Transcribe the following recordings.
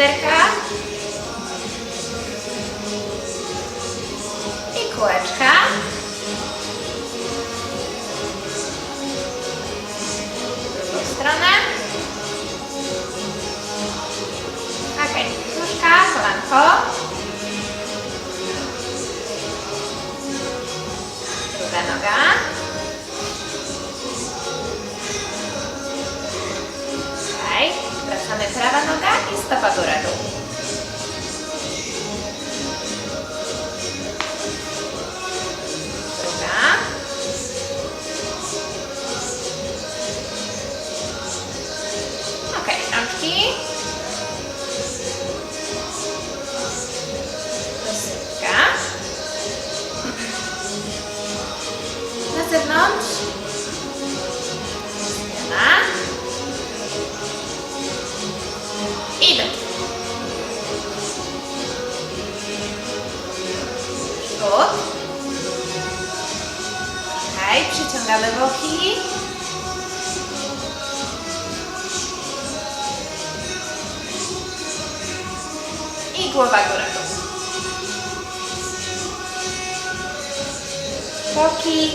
cerca. Wracamy prawa noga i stopa góra dół. Ok, przyciągamy boki. I głowa góra. Boki.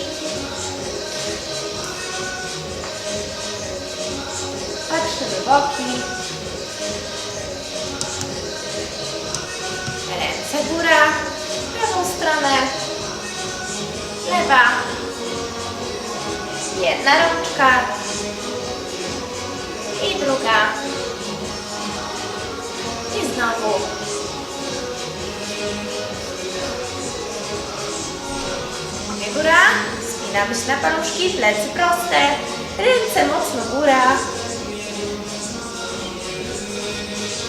Patrzymy boki. Ręce góra. Prawą stronę. Lewa. Jedna rączka. I druga. I znowu. Nogi góra. Spinamy się na paluszki. Plecy proste. Ręce mocno góra.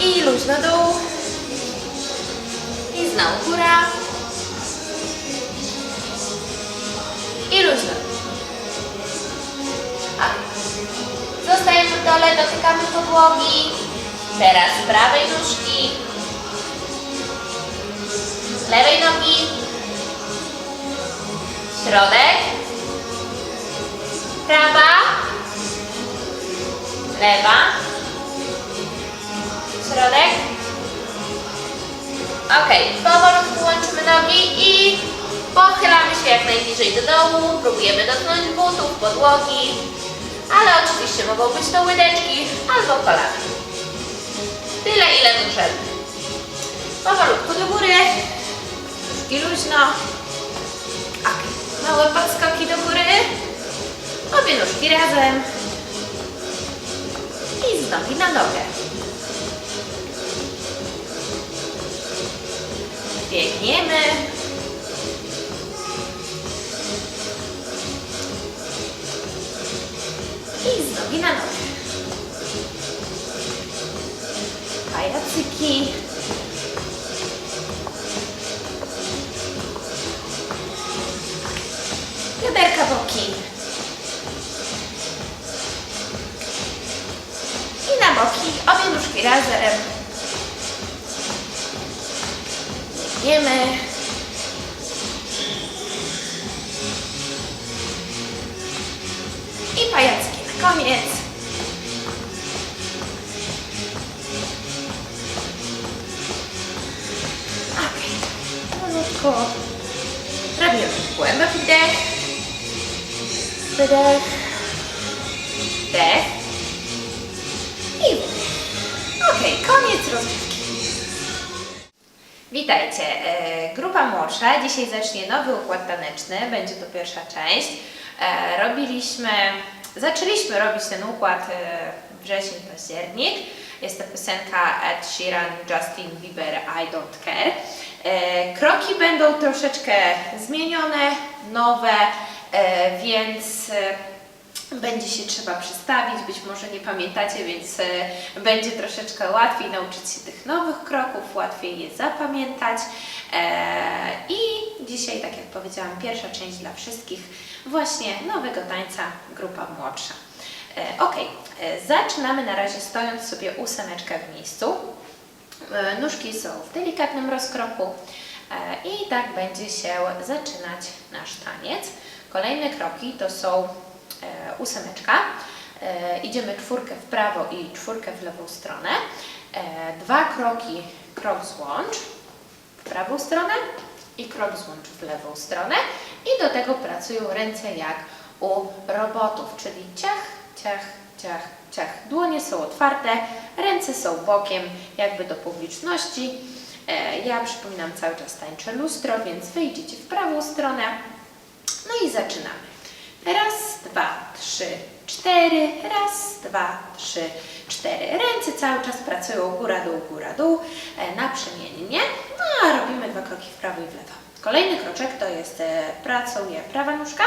I luźno dół. I znowu góra. Dotykamy podłogi. Teraz prawej nóżki. Lewej nogi. Środek. Prawa. Lewa. Środek. Ok, powolutku łączymy nogi i pochylamy się jak najbliżej do dołu. Próbujemy dotknąć butów, podłogi, ale oczywiście mogą być to łydeczki albo kolana. Tyle, ile możemy. Powolutku do góry. Nóżki luźno. Małe podskoki do góry. Obie nóżki razem. I z nogi na nogę. Biegniemy. Razem. Biegniemy. I pajacki na koniec. Ok. Powolutku. Robimy głęboki wdech. Wydech. Wdech. Koniec rozgrzewki. Witajcie. E, Grupa młodsza. Dzisiaj zacznie nowy układ taneczny. Będzie to pierwsza część. E, Robiliśmy, zaczęliśmy robić ten układ e, wrzesień, październik. Jest to piosenka Ed Sheeran, Justin Bieber, I Don't Care. Kroki będą troszeczkę zmienione, nowe, więc będzie się trzeba przestawić, być może nie pamiętacie, więc e, będzie troszeczkę łatwiej nauczyć się tych nowych kroków, łatwiej je zapamiętać. E, I dzisiaj, tak jak powiedziałam, pierwsza część dla wszystkich, właśnie nowego tańca, grupa młodsza. E, ok, zaczynamy na razie stojąc sobie ósemeczkę w miejscu. Nóżki są w delikatnym rozkroku i tak będzie się zaczynać nasz taniec. Kolejne kroki to są ósemeczka. E, Idziemy czwórkę w prawo i czwórkę w lewą stronę. E, dwa kroki, krok złącz w prawą stronę i krok złącz w lewą stronę i do tego pracują ręce jak u robotów, czyli ciach, ciach, ciach, ciach. Dłonie są otwarte, ręce są bokiem, jakby do publiczności. E, Ja przypominam cały czas tańczę lustro, więc wyjdziecie w prawą stronę. No i zaczynamy. Raz, dwa, trzy, cztery. Raz, dwa, trzy, cztery. Ręce cały czas pracują góra, dół, góra, dół, e, naprzemiennie. No a robimy dwa kroki w prawo i w lewo. Kolejny kroczek to jest e, pracuje prawa nóżka.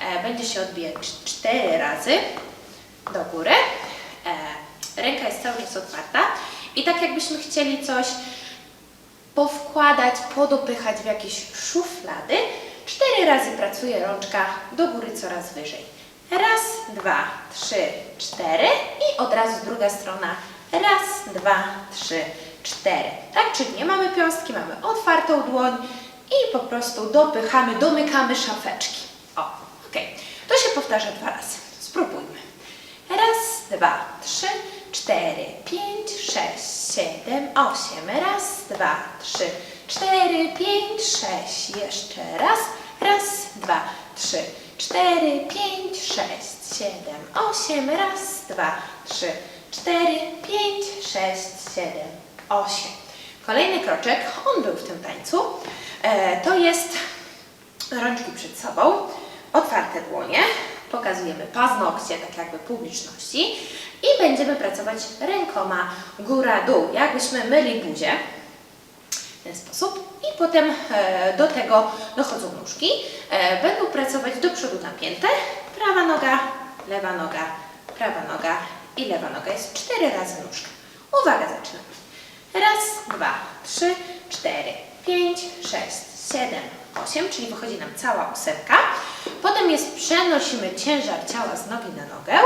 E, Będzie się odbijać cz- cztery razy do góry. Ręka jest cały czas otwarta. I tak jakbyśmy chcieli coś powkładać, podopychać w jakieś szuflady. Cztery razy pracuje rączka do góry coraz wyżej. Raz, dwa, trzy, cztery i od razu druga strona. Raz, dwa, trzy, cztery. Tak, czyli nie mamy piąstki, mamy otwartą dłoń i po prostu dopychamy, domykamy szafeczki. O, ok. To się powtarza dwa razy. Spróbujmy. Raz, dwa, trzy, cztery, pięć, sześć, siedem, osiem. Raz, dwa, trzy, cztery, pięć, sześć. Jeszcze raz. Raz, dwa, trzy, cztery, pięć, sześć, siedem, osiem. Raz, dwa, trzy, cztery, pięć, sześć, siedem, osiem. Kolejny kroczek, on był w tym tańcu, e, to jest rączki przed sobą, otwarte dłonie, pokazujemy paznokcie, tak jakby publiczności i będziemy pracować rękoma góra-dół, jakbyśmy myli buzię w ten sposób i potem e, do tego dochodzą nóżki. E, będą pracować do przodu napięte, prawa noga, lewa noga, prawa noga i lewa noga. Jest cztery razy nóżka. Uwaga, zaczynamy. Raz, dwa, trzy, cztery, pięć, sześć, siedem, osiem, czyli wychodzi nam cała ósemka. Potem jest przenosimy ciężar ciała z nogi na nogę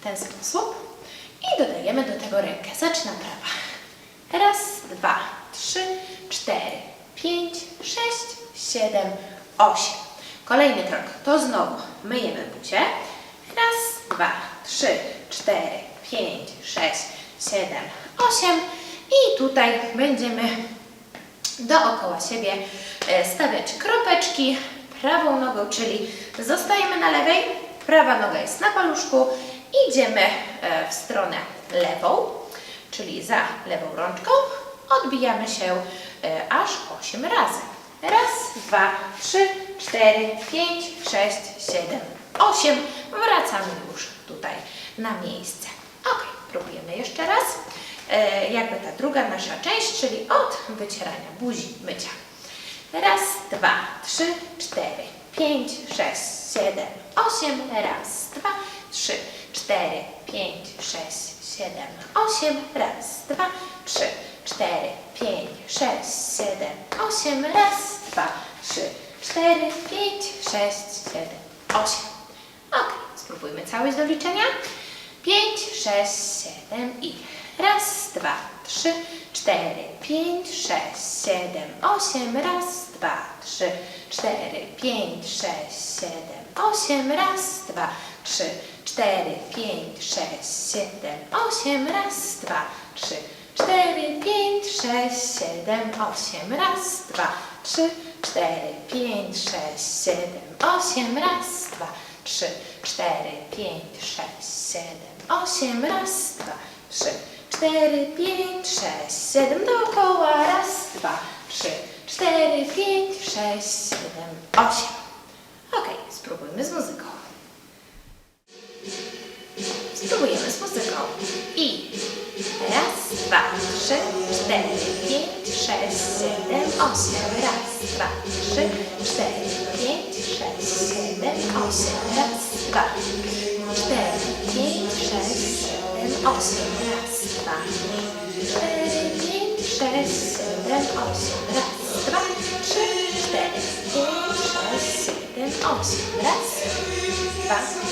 w ten sposób i dodajemy do tego rękę. Zaczyna prawa. Raz, dwa, trzy, cztery, pięć, sześć, siedem, osiem. Kolejny krok to znowu myjemy buzię. Raz, dwa, trzy, cztery, pięć, sześć, siedem, osiem. I tutaj będziemy dookoła siebie e, stawiać kropeczki prawą nogą, czyli zostajemy na lewej, prawa noga jest na paluszku, idziemy e, w stronę lewą, czyli za lewą rączką, odbijamy się e, aż 8 razy. Raz, dwa, trzy, cztery, pięć, sześć, siedem, osiem. Wracamy już tutaj na miejsce. Ok, próbujemy jeszcze raz. E, jakby ta druga nasza część, czyli od wycierania buzi, mycia. Raz, dwa, trzy, cztery, pięć, sześć, siedem, osiem. Raz, dwa, trzy, cztery, pięć, sześć, siedem, osiem. Raz, dwa, trzy, cztery, pięć, sześć, siedem, osiem. Raz, dwa, trzy, cztery, pięć, sześć, siedem, osiem. Ok, spróbujmy całość do liczenia. Pięć, sześć, siedem i raz, dwa, trzy, cztery, pięć, sześć, siedem, osiem. Raz, dwa, trzy, cztery, pięć, sześć, siedem, osiem. Raz, dwa, trzy, cztery, pięć, sześć, siedem, osiem. Raz, dwa, trzy, cztery, pięć, sześć, siedem, osiem. Raz, dwa, trzy, cztery, pięć, sześć, siedem, osiem. Raz, dwa, trzy, cztery, pięć, sześć, siedem, osiem. Raz, dwa, trzy, cztery, pięć, sześć, siedem. Dookoła. Raz, dwa, trzy, cztery, pięć, sześć, siedem, osiem. Ok, spróbujmy z muzyką. Spróbujemy z muzyką. I raz, dwa, trzy, cztery, pięć, sześć, siedem, osiem. Raz, dwa, trzy, cztery, pięć, sześć, siedem, osiem. Raz, dwa, cztery, pięć, sześć, siedem, osiem. Raz, dwa, cztery, pięć, sześć, siedem, osiem. Raz, dwa, trzy, cztery, pięć, sześć, siedem, osiem. Raz, dwa,